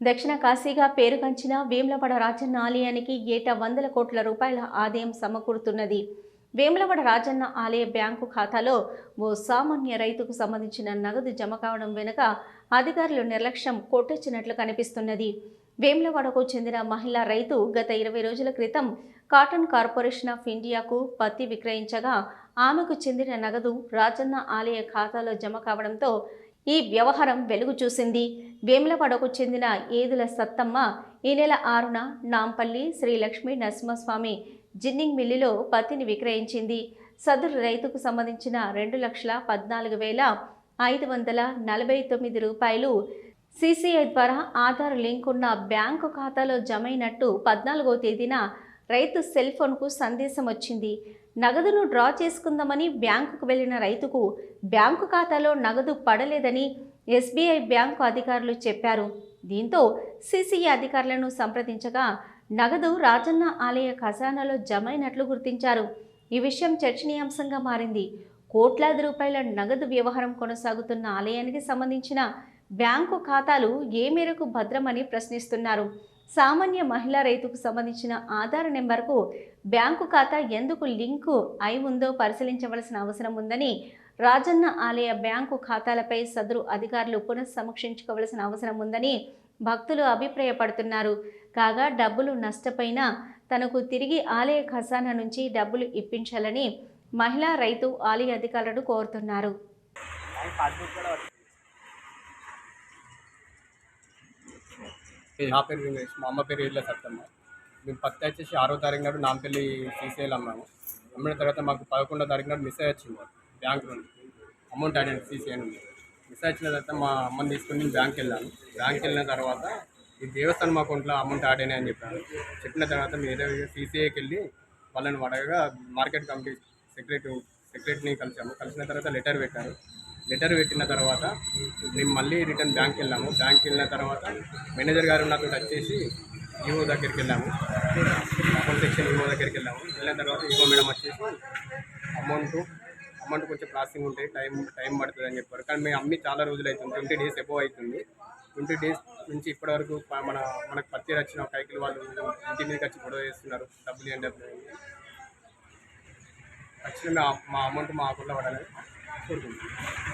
దక్షిణ కాశీగా పేరుగంచిన వేములవాడ రాజన్న ఆలయానికి ఏటా వందల కోట్ల రూపాయల ఆదాయం సమకూరుతున్నది. వేములవాడ రాజన్న ఆలయ బ్యాంకు ఖాతాలో ఓ సామాన్య రైతుకు సంబంధించిన నగదు జమ కావడం వెనుక అధికారులు నిర్లక్ష్యం కొట్టొచ్చినట్లు కనిపిస్తున్నది. వేములవాడకు చెందిన మహిళా రైతు గత ఇరవై రోజుల క్రితం కాటన్ కార్పొరేషన్ ఆఫ్ ఇండియాకు పత్తి విక్రయించగా ఆమెకు చెందిన నగదు రాజన్న ఆలయ ఖాతాలో జమ కావడంతో ఈ వ్యవహారం వెలుగు చూసింది. వేములవాడకు చెందిన ఏదుల సత్తమ్మ ఈ నెల ఆరున నాంపల్లి శ్రీ లక్ష్మీ నరసింహస్వామి జిన్నింగ్ మిల్లులో పత్తిని విక్రయించింది. సదరు రైతుకు సంబంధించిన రెండు లక్షల పద్నాలుగు వేల ఐదు వందల నలభై తొమ్మిది రూపాయలు సిసిఐ ద్వారా ఆధార్ లింక్ ఉన్న బ్యాంకు ఖాతాలో జమైనట్టు పద్నాలుగో తేదీన రైతు సెల్ ఫోన్కు సందేశం వచ్చింది. నగదును డ్రా చేసుకుందామని బ్యాంకుకు వెళ్ళిన రైతుకు బ్యాంకు ఖాతాలో నగదు పడలేదని ఎస్బీఐ బ్యాంకు అధికారులు చెప్పారు. దీంతో సిసిఐ అధికారులను సంప్రదించగా నగదు రాజన్న ఆలయ ఖజానాలో జమైనట్లు గుర్తించారు. ఈ విషయం చర్చనీయాంశంగా మారింది. కోట్లాది రూపాయల నగదు వ్యవహారం కొనసాగుతున్న ఆలయానికి సంబంధించిన బ్యాంకు ఖాతాలు ఏ మేరకు భద్రమని ప్రశ్నిస్తున్నారు? సామాన్య మహిళా రైతుకు సంబంధించిన ఆధార్ నెంబర్కు బ్యాంకు ఖాతా ఎందుకు లింకు అయి ఉందో పరిశీలించవలసిన అవసరం ఉందని రాజన్న ఆలయ బ్యాంకు ఖాతాలపై సదరు అధికారులు పునఃసమీక్షించుకోవలసిన అవసరం ఉందని భక్తులు అభిప్రాయపడుతున్నారు. కాగా డబ్బులు నష్టపోయినా తనకు తిరిగి ఆలయ ఖజానా నుంచి డబ్బులు ఇప్పించాలని మహిళా రైతు ఆలయ అధికారులను కోరుతున్నారు. నా పేరు వెంకటేష్ మా అమ్మ పేరు ఇళ్ళ సత్తమ్మ మేము పత్తి వచ్చేసి ఆరో తారీఖు నాడు నాంపల్లి సీసీఐలు అమ్మాము అమ్మిన తర్వాత మాకు పదకొండో తారీఖు నాడు మిస్ వచ్చింది. బ్యాంక్ నుండి అమౌంట్ అడిగింది సీసీఐ నుండి. మిస్ వచ్చిన తర్వాత మా అమ్మని తీసుకుని నేను బ్యాంక్కి వెళ్ళాను బ్యాంక్కి వెళ్ళిన తర్వాత ఈ దేవస్థానం అకౌంట్లో అమౌంట్ ఆడాయి అని చెప్పాను చెప్పిన తర్వాత మీరు సీసీఐకి వెళ్ళి వాళ్ళని అడగగా మార్కెట్ కమిటీ సెక్రటరీ సెక్రటరీని కలిసాము. కలిసిన తర్వాత లెటర్ పెట్టారు. లెటర్ పెట్టిన తర్వాత మేము మళ్ళీ రిటర్న్ బ్యాంక్కి వెళ్ళాము. బ్యాంక్కి వెళ్ళిన తర్వాత మేనేజర్ గారు నాతో టచ్ చేసి ఈవో దగ్గరికి వెళ్ళాము. అకౌంట్ సెక్షన్ ఈవో దగ్గరికి వెళ్ళాము. వెళ్ళిన తర్వాత ఈవో మేడం వచ్చేసి అమౌంట్ అమౌంట్ కొంచెం ప్రాసెసింగ్ ఉంటాయి టైం టైం పడుతుంది అని చెప్పారు. కానీ మేము అమ్మి చాలా రోజులు అవుతుంది ట్వంటీ డేస్ ఎబో అవుతుంది. ట్వంటీ డేస్ నుంచి ఇప్పటివరకు మన మనకు పత్తి వచ్చిన కైకిలు వాళ్ళు ఇంటి మీదకి వచ్చి గొడవ చేస్తున్నారు. డబ్బులు ఇవ్వండి డబ్బులు ఖచ్చితంగా మా అమౌంట్ మా అకౌంట్లో పడాలని కోరుకుంటున్నాను